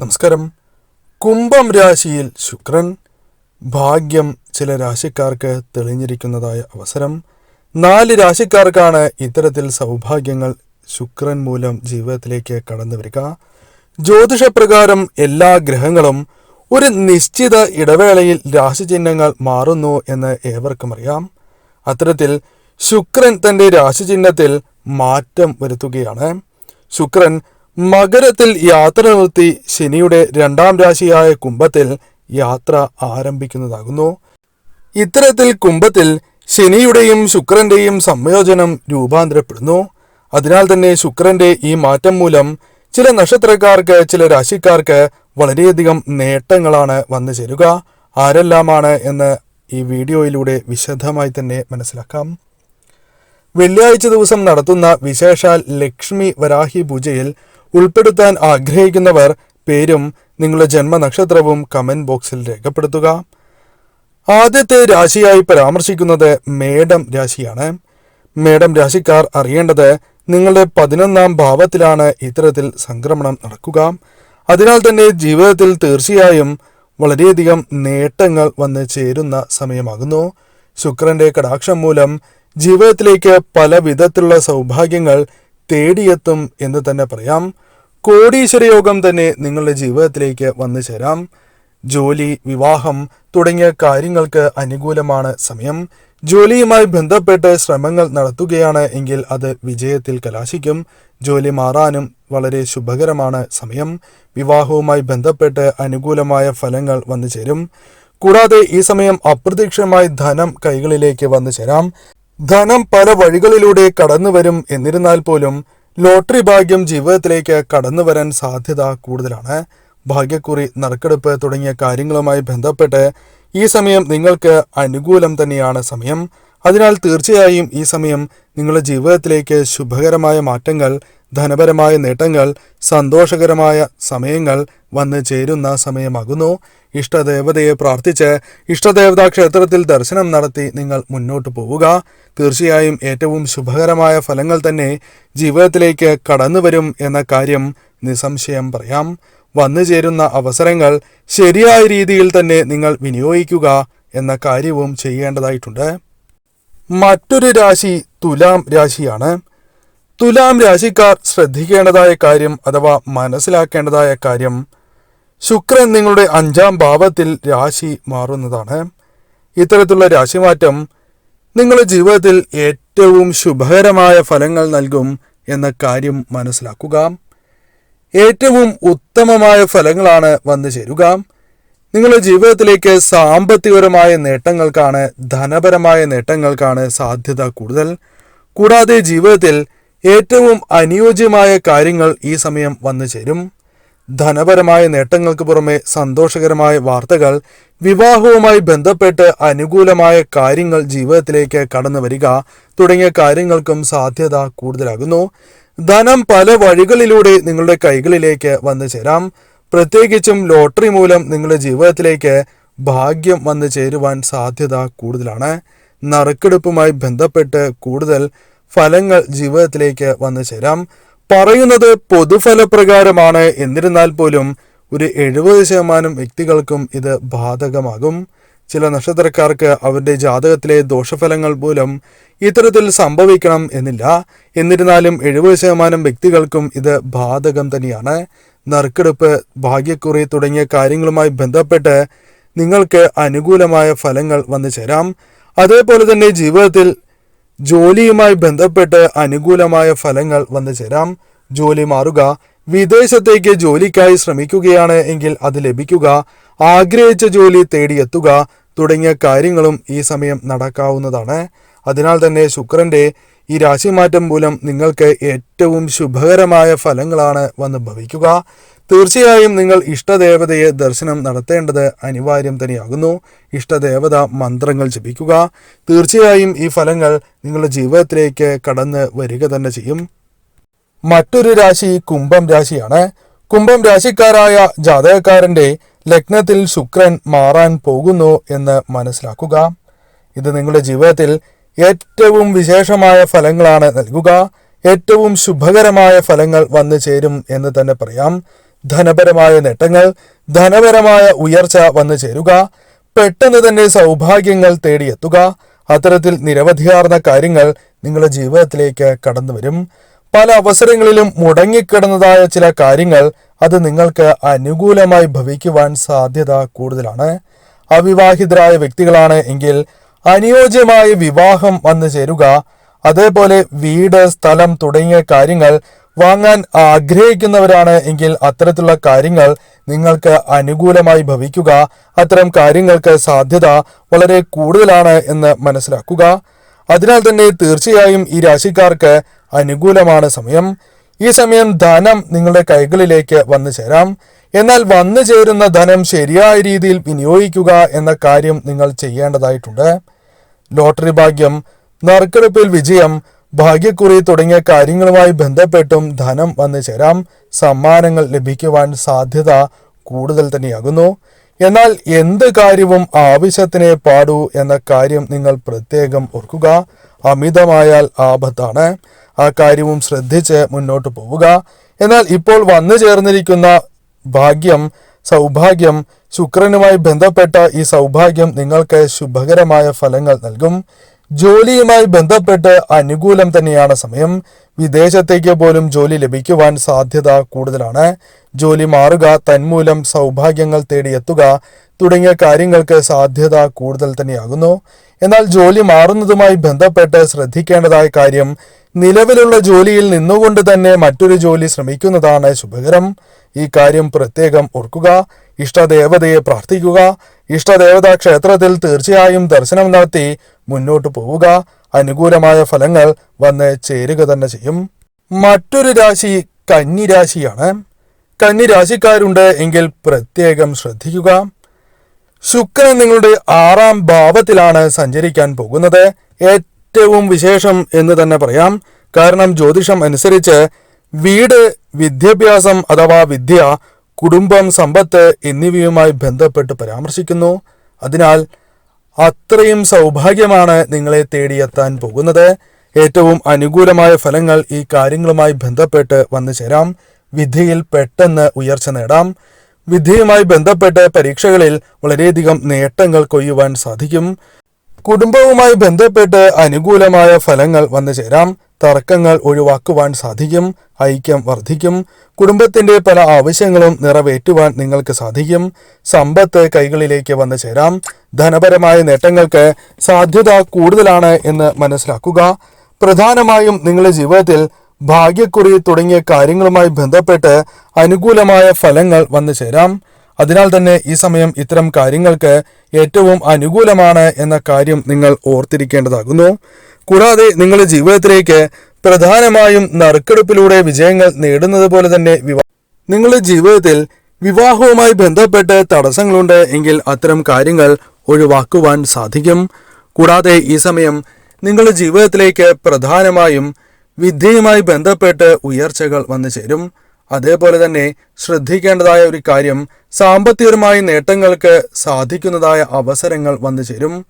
നമസ്കാരം. കുംഭം രാശിയിൽ ശുക്രൻ ഭാഗ്യം ചില രാശിക്കാർക്ക് തെളിഞ്ഞിരിക്കുന്നതായ അവസരം. നാല് രാശിക്കാർക്കാണ് ഇത്തരത്തിൽ സൗഭാഗ്യങ്ങൾ ശുക്രൻ മൂലം ജീവിതത്തിലേക്ക് കടന്നു വരിക. ജ്യോതിഷപ്രകാരം എല്ലാ ഗ്രഹങ്ങളും ഒരു നിശ്ചിത ഇടവേളയിൽ രാശിചിഹ്നങ്ങൾ മാറുന്നു എന്ന് ഏവർക്കും അറിയാം. അത്തരത്തിൽ ശുക്രൻ തന്റെ രാശിചിഹ്നത്തിൽ മാറ്റം വരുത്തുകയാണ്. ശുക്രൻ മകരത്തിൽ യാത്ര നിർത്തി ശനിയുടെ രണ്ടാം രാശിയായ കുംഭത്തിൽ യാത്ര ആരംഭിക്കുന്നതാകുന്നു. ഇത്തരത്തിൽ കുംഭത്തിൽ ശനിയുടെയും ശുക്രന്റെയും സംയോജനം രൂപാന്തരപ്പെടുന്നു. അതിനാൽ തന്നെ ശുക്രന്റെ ഈ മാറ്റം മൂലം ചില നക്ഷത്രക്കാർക്ക് ചില രാശിക്കാർക്ക് വളരെയധികം നേട്ടങ്ങളാണ് വന്നു ചേരുക. ആരെല്ലാമാണ് എന്ന് ഈ വീഡിയോയിലൂടെ വിശദമായി തന്നെ മനസ്സിലാക്കാം. വെള്ളിയാഴ്ച ദിവസം നടത്തുന്ന വിശേഷാൽ ലക്ഷ്മി വരാഹി പൂജയിൽ ഉൾപ്പെടുത്താൻ ആഗ്രഹിക്കുന്നവർ പേരും നിങ്ങളുടെ ജന്മനക്ഷത്രവും കമന്റ് ബോക്സിൽ രേഖപ്പെടുത്തുക. ആദ്യത്തെ രാശിയായി പരാമർശിക്കുന്നത് മേടം രാശിയാണ്. മേടം രാശിക്കാർ അറിയേണ്ടത് നിങ്ങളുടെ പതിനൊന്നാം ഭാവത്തിലാണ് ഇത്തരത്തിൽ സംക്രമണം നടക്കുക. അതിനാൽ തന്നെ ജീവിതത്തിൽ തീർച്ചയായും വളരെയധികം നേട്ടങ്ങൾ വന്ന് ചേരുന്ന സമയമാകുന്നു. ശുക്രന്റെ കടാക്ഷം മൂലം ജീവിതത്തിലേക്ക് പല വിധത്തിലുള്ള സൗഭാഗ്യങ്ങൾ തേടിയെത്തും എന്ന് തന്നെ പറയാം. കോടീശ്വര യോഗം തന്നെ നിങ്ങളുടെ ജീവിതത്തിലേക്ക് വന്നു ചേരാം. ജോലി വിവാഹം തുടങ്ങിയ കാര്യങ്ങൾക്ക് അനുകൂലമാണ് സമയം. ജോലിയുമായി ബന്ധപ്പെട്ട് ശ്രമങ്ങൾ നടത്തുകയാണ് എങ്കിൽ അത് വിജയത്തിൽ കലാശിക്കും. ജോലി മാറാനും വളരെ ശുഭകരമാണ് സമയം. വിവാഹവുമായി ബന്ധപ്പെട്ട് അനുകൂലമായ ഫലങ്ങൾ വന്നു ചേരും. കൂടാതെ ഈ സമയം അപ്രതീക്ഷിതമായി ധനം കൈകളിലേക്ക് വന്നു ചേരാം. ധനം പല വഴികളിലൂടെ കടന്നു വരും എന്നിരുന്നാൽ പോലും ലോട്ടറി ഭാഗ്യം ജീവിതത്തിലേക്ക് കടന്നു വരാൻ സാധ്യത കൂടുതലാണ്. ഭാഗ്യക്കുറി നറുക്കെടുപ്പ് തുടങ്ങിയ കാര്യങ്ങളുമായി ബന്ധപ്പെട്ട് ഈ സമയം നിങ്ങൾക്ക് അനുകൂലം തന്നെയാണ് സമയം. അതിനാൽ തീർച്ചയായും ഈ സമയം നിങ്ങളുടെ ജീവിതത്തിലേക്ക് ശുഭകരമായ മാറ്റങ്ങൾ ധനപരമായ നേട്ടങ്ങൾ സന്തോഷകരമായ സമയങ്ങൾ വന്ന് ചേരുന്ന സമയമാകുന്നു. ഇഷ്ടദേവതയെ പ്രാർത്ഥിച്ച് ഇഷ്ടദേവതാ ക്ഷേത്രത്തിൽ ദർശനം നടത്തി നിങ്ങൾ മുന്നോട്ട് പോവുക. തീർച്ചയായും ഏറ്റവും ശുഭകരമായ ഫലങ്ങൾ തന്നെ ജീവിതത്തിലേക്ക് കടന്നുവരും എന്ന കാര്യം നിസ്സംശയം പറയാം. വന്നു ചേരുന്ന അവസരങ്ങൾ ശരിയായ രീതിയിൽ തന്നെ നിങ്ങൾ വിനിയോഗിക്കുക എന്ന കാര്യവും ചെയ്യേണ്ടതായിട്ടുണ്ട്. മറ്റൊരു രാശി തുലാം രാശിയാണ്. തുലാം രാശിക്കാർ ശ്രദ്ധിക്കേണ്ടതായ കാര്യം അഥവാ മനസ്സിലാക്കേണ്ടതായ കാര്യം ശുക്രൻ നിങ്ങളുടെ അഞ്ചാം ഭാവത്തിൽ രാശി മാറുന്നതാണ്. ഇത്തരത്തിലുള്ള രാശിമാറ്റം നിങ്ങളുടെ ജീവിതത്തിൽ ഏറ്റവും ശുഭകരമായ ഫലങ്ങൾ നൽകും എന്ന കാര്യം മനസ്സിലാക്കുക. ഏറ്റവും ഉത്തമമായ ഫലങ്ങളാണ് വന്നു ചേരുക. നിങ്ങളുടെ ജീവിതത്തിലേക്ക് സാമ്പത്തികപരമായ നേട്ടങ്ങൾക്കാണ് ധനപരമായ നേട്ടങ്ങൾക്കാണ് സാധ്യത കൂടുതൽ. കൂടാതെ ജീവിതത്തിൽ ഏറ്റവും അനുയോജ്യമായ കാര്യങ്ങൾ ഈ സമയം വന്നു ചേരും. ധനപരമായ നേട്ടങ്ങൾക്ക് പുറമെ സന്തോഷകരമായ വാർത്തകൾ വിവാഹവുമായി ബന്ധപ്പെട്ട് അനുകൂലമായ കാര്യങ്ങൾ ജീവിതത്തിലേക്ക് കടന്നു വരിക തുടങ്ങിയ കാര്യങ്ങൾക്കും സാധ്യത കൂടുതലാകുന്നു. ധനം പല വഴികളിലൂടെ നിങ്ങളുടെ കൈകളിലേക്ക് വന്നു ചേരാം. പ്രത്യേകിച്ചും ലോട്ടറി മൂലം നിങ്ങളുടെ ജീവിതത്തിലേക്ക് ഭാഗ്യം വന്നു ചേരുവാൻ സാധ്യത കൂടുതലാണ്. നറുക്കെടുപ്പുമായി ബന്ധപ്പെട്ട് കൂടുതൽ ഫലങ്ങൾ ജീവിതത്തിലേക്ക് വന്നു ചേരാം. പറയുന്നത് പൊതുഫലപ്രകാരമാണ്. എന്നിരുന്നാൽ പോലും ഒരു എഴുപത് ശതമാനം വ്യക്തികൾക്കും ഇത് ബാധകമാകും. ചില നക്ഷത്രക്കാർക്ക് അവരുടെ ജാതകത്തിലെ ദോഷഫലങ്ങൾ പോലും ഇത്തരത്തിൽ സംഭവിക്കണം എന്നില്ല. എന്നിരുന്നാലും എഴുപത് ശതമാനം വ്യക്തികൾക്കും ഇത് ബാധകം തന്നെയാണ്. നറുക്കെടുപ്പ് ഭാഗ്യക്കുറി തുടങ്ങിയ കാര്യങ്ങളുമായി ബന്ധപ്പെട്ട് നിങ്ങൾക്ക് അനുകൂലമായ ഫലങ്ങൾ വന്നു ചേരാം. അതേപോലെ തന്നെ ജീവിതത്തിൽ ജോലിയുമായി ബന്ധപ്പെട്ട് അനുകൂലമായ ഫലങ്ങൾ വന്നു ചേരാം. ജോലി മാറുക വിദേശത്തേക്ക് ജോലിക്കായി ശ്രമിക്കുകയാണ് എങ്കിൽ അത് ലഭിക്കുക ആഗ്രഹിച്ച ജോലി തേടിയെത്തുക തുടങ്ങിയ കാര്യങ്ങളും ഈ സമയം നടക്കാവുന്നതാണ്. അതിനാൽ തന്നെ ശുക്രന്റെ ഈ രാശിമാറ്റം മൂലം നിങ്ങൾക്ക് ഏറ്റവും ശുഭകരമായ ഫലങ്ങളാണ് വന്ന് ഭവിക്കുക. തീർച്ചയായും നിങ്ങൾ ഇഷ്ടദേവതയെ ദർശനം നടത്തേണ്ടത് അനിവാര്യം തന്നെയാകുന്നു. ഇഷ്ടദേവത മന്ത്രങ്ങൾ ജപിക്കുക. തീർച്ചയായും ഈ ഫലങ്ങൾ നിങ്ങളുടെ ജീവിതത്തിലേക്ക് കടന്ന് വരിക തന്നെ ചെയ്യും. മറ്റൊരു രാശി കുംഭം രാശിയാണ്. കുംഭം രാശിക്കാരായ ജാതകക്കാരന്റെ ലഗ്നത്തിൽ ശുക്രൻ മാറാൻ പോകുന്നു എന്ന് മനസ്സിലാക്കുക. ഇത് നിങ്ങളുടെ ജീവിതത്തിൽ ഏറ്റവും വിശേഷമായ ഫലങ്ങളാണ് നൽകുക. ഏറ്റവും ശുഭകരമായ ഫലങ്ങൾ വന്നു ചേരും എന്ന് തന്നെ പറയാം. ധനപരമായ നേട്ടങ്ങൾ ധനപരമായ ഉയർച്ച വന്നു ചേരുക പെട്ടെന്ന് തന്നെ സൗഭാഗ്യങ്ങൾ തേടിയെത്തുക അത്തരത്തിൽ നിരവധിയാർന്ന കാര്യങ്ങൾ നിങ്ങളുടെ ജീവിതത്തിലേക്ക് കടന്നു വരും. പല അവസരങ്ങളിലും മുടങ്ങിക്കിടന്നതായ ചില കാര്യങ്ങൾ അത് നിങ്ങൾക്ക് അനുകൂലമായി ഭവിക്കുവാൻ സാധ്യത കൂടുതലാണ്. അവിവാഹിതരായ വ്യക്തികളാണ് എങ്കിൽ അനുയോജ്യമായ വിവാഹം വന്നു ചേരുക അതേപോലെ വീട് സ്ഥലം തുടങ്ങിയ കാര്യങ്ങൾ വാങ്ങാൻ ആഗ്രഹിക്കുന്നവരാണ് എങ്കിൽ അത്തരത്തിലുള്ള കാര്യങ്ങൾ നിങ്ങൾക്ക് അനുകൂലമായി ഭവിക്കുക. അത്തരം കാര്യങ്ങൾക്ക് സാധ്യത വളരെ കൂടുതലാണ് എന്ന് മനസ്സിലാക്കുക. അതിനാൽ തന്നെ തീർച്ചയായും ഈ രാശിക്കാർക്ക് അനുകൂലമാണ് സമയം. ഈ സമയം ധനം നിങ്ങളുടെ കൈകളിലേക്ക് വന്നു ചേരാം. എന്നാൽ വന്നു ചേരുന്ന ധനം ശരിയായ രീതിയിൽ വിനിയോഗിക്കുക എന്ന കാര്യം നിങ്ങൾ ചെയ്യേണ്ടതായിട്ടുണ്ട്. ലോട്ടറി ഭാഗ്യം നറുക്കെടുപ്പിൽ വിജയം ഭാഗ്യക്കുറി തുടങ്ങിയ കാര്യങ്ങളുമായി ബന്ധപ്പെട്ടും ധനം വന്നു ചേരാം. സമ്മാനങ്ങൾ ലഭിക്കുവാൻ സാധ്യത കൂടുതൽ തന്നെയാകുന്നു. എന്നാൽ എന്ത് കാര്യവും ആവശ്യത്തിനെ പാടൂ എന്ന കാര്യം നിങ്ങൾ പ്രത്യേകം ഓർക്കുക. അമിതമായാൽ ആപത്താണ്. ആ കാര്യവും ശ്രദ്ധിച്ച് മുന്നോട്ട് പോവുക. എന്നാൽ ഇപ്പോൾ വന്നു ചേർന്നിരിക്കുന്ന ഭാഗ്യം സൗഭാഗ്യം ശുക്രനുമായി ബന്ധപ്പെട്ട ഈ സൗഭാഗ്യം നിങ്ങൾക്ക് ശുഭകരമായ ഫലങ്ങൾ നൽകും. ജോലിയുമായി ബന്ധപ്പെട്ട് അനുകൂലം തന്നെയാണ് സമയം. വിദേശത്തേക്ക് പോലും ജോലി ലഭിക്കുവാൻ സാധ്യത കൂടുതലാണ്. ജോലി മാറുക തന്മൂലം സൗഭാഗ്യങ്ങൾ തേടിയെത്തുക തുടങ്ങിയ കാര്യങ്ങൾക്ക് സാധ്യത കൂടുതൽ തന്നെയാകുന്നു. എന്നാൽ ജോലി മാറുന്നതുമായി ബന്ധപ്പെട്ട് ശ്രദ്ധിക്കേണ്ടതായ കാര്യം നിലവിലുള്ള ജോലിയിൽ നിന്നുകൊണ്ട് തന്നെ മറ്റൊരു ജോലി ശ്രമിക്കുന്നതാണ് ശുഭകരം. ഈ കാര്യം പ്രത്യേകം ഓർക്കുക ഇഷ്ടദേവതയെ പ്രാർത്ഥിക്കുക ഇഷ്ടദേവതാ ക്ഷേത്രത്തിൽ തീർച്ചയായും ദർശനം നടത്തി മുന്നോട്ട് പോവുക. അനുകൂലമായ ഫലങ്ങൾ വന്ന് ചേരുക തന്നെ ചെയ്യും. മറ്റൊരു രാശി കന്നിരാശിയാണ്. കന്നിരാശിക്കാരുണ്ട് കന്നി രാശിക്കാരുണ്ട് എങ്കിൽ പ്രത്യേകം ശ്രദ്ധിക്കുക. ശുക്രൻ നിങ്ങളുടെ ആറാം ഭാവത്തിലാണ് സഞ്ചരിക്കാൻ പോകുന്നത്. ഏറ്റവും വിശേഷം എന്ന് തന്നെ പറയാം. കാരണം ജ്യോതിഷം അനുസരിച്ച് വീട് വിദ്യാഭ്യാസം അഥവാ വിദ്യ കുടുംബം സമ്പത്ത് എന്നിവയുമായി ബന്ധപ്പെട്ട് പരാമർശിക്കുന്നു. അതിനാൽ അത്രയും സൗഭാഗ്യമാണ് നിങ്ങളെ തേടിയെത്താൻ പോകുന്നത്. ഏറ്റവും അനുകൂലമായ ഫലങ്ങൾ ഈ കാര്യങ്ങളുമായി ബന്ധപ്പെട്ട് വന്നു ചേരാം. വിധിയിൽ പെട്ടെന്ന് ഉയർച്ച നേടാം. വിധിയുമായി ബന്ധപ്പെട്ട് പരീക്ഷകളിൽ വളരെയധികം നേട്ടങ്ങൾ കൊയ്യുവാൻ സാധിക്കും. കുടുംബവുമായി ബന്ധപ്പെട്ട് അനുകൂലമായ ഫലങ്ങൾ വന്നു ചേരാം. തർക്കങ്ങൾ ഒഴിവാക്കുവാൻ സാധിക്കും ഐക്യം വർദ്ധിക്കും. കുടുംബത്തിന്റെ പല ആവശ്യങ്ങളും നിറവേറ്റുവാൻ നിങ്ങൾക്ക് സാധിക്കും. സമ്പത്ത് കൈകളിലേക്ക് വന്നു ചേരാം. ധനപരമായ നേട്ടങ്ങൾക്ക് സാധ്യത കൂടുതലാണ് എന്ന് മനസ്സിലാക്കുക. പ്രധാനമായും നിങ്ങളുടെ ജീവിതത്തിൽ ഭാഗ്യക്കുറി തുടങ്ങിയ കാര്യങ്ങളുമായി ബന്ധപ്പെട്ട് അനുകൂലമായ ഫലങ്ങൾ വന്നു ചേരാം. അതിനാൽ തന്നെ ഈ സമയം ഇത്തരം കാര്യങ്ങൾക്ക് ഏറ്റവും അനുകൂലമാണ് എന്ന കാര്യം നിങ്ങൾ ഓർത്തിരിക്കേണ്ടതാകുന്നു. കൂടാതെ നിങ്ങളുടെ ജീവിതത്തിലേക്ക് പ്രധാനമായും നറുക്കെടുപ്പിലൂടെ വിജയങ്ങൾ നേടുന്നത് പോലെ തന്നെ വിവാഹ നിങ്ങളുടെ ജീവിതത്തിൽ വിവാഹവുമായി ബന്ധപ്പെട്ട് തടസ്സങ്ങളുണ്ട് എങ്കിൽ അത്തരം കാര്യങ്ങൾ ഒഴിവാക്കുവാൻ സാധിക്കും. കൂടാതെ ഈ സമയം നിങ്ങളുടെ ജീവിതത്തിലേക്ക് പ്രധാനമായും വിദ്യയുമായി ബന്ധപ്പെട്ട് ഉയർച്ചകൾ വന്നു ചേരും അതേപോലെ തന്നെ ശ്രദ്ധിക്കേണ്ടതായ ഒരു കാര്യം സാമ്പത്തികമായി നേട്ടങ്ങൾക്ക് സാധിക്കുന്നതായ അവസരങ്ങൾ വന്നു ചേരും.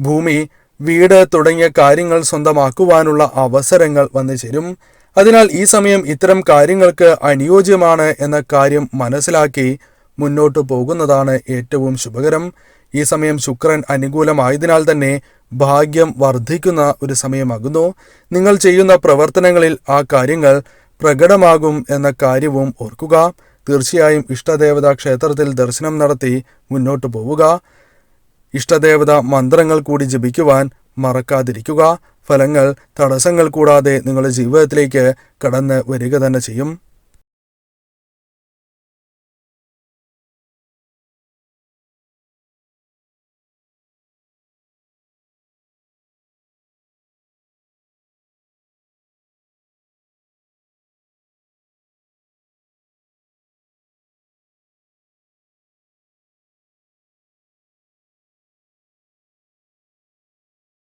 ഭൂമി വീട് തുടങ്ങിയ കാര്യങ്ങൾ സ്വന്തമാക്കുവാനുള്ള അവസരങ്ങൾ വന്നു ചേരും. അതിനാൽ ഈ സമയം ഇത്തരം കാര്യങ്ങൾക്ക് അനുയോജ്യമാണ് എന്ന കാര്യം മനസ്സിലാക്കി മുന്നോട്ടു പോകുന്നതാണ് ഏറ്റവും ശുഭകരം. ഈ സമയം ശുക്രൻ അനുകൂലമായതിനാൽ തന്നെ ഭാഗ്യം വർദ്ധിക്കുന്ന ഒരു സമയമാകുന്നു. നിങ്ങൾ ചെയ്യുന്ന പ്രവർത്തനങ്ങളിൽ ആ കാര്യങ്ങൾ പ്രകടമാകും എന്ന കാര്യവും ഓർക്കുക. തീർച്ചയായും ഇഷ്ടദേവതാ ക്ഷേത്രത്തിൽ ദർശനം നടത്തി മുന്നോട്ടു പോവുക. ഇഷ്ടദേവത മന്ത്രങ്ങൾ കൂടി ജപിക്കുവാൻ മറക്കാതിരിക്കുക. ഫലങ്ങൾ തടസ്സങ്ങൾ കൂടാതെ നിങ്ങളുടെ ജീവിതത്തിലേക്ക് കടന്ന് വരിക തന്നെ ചെയ്യും.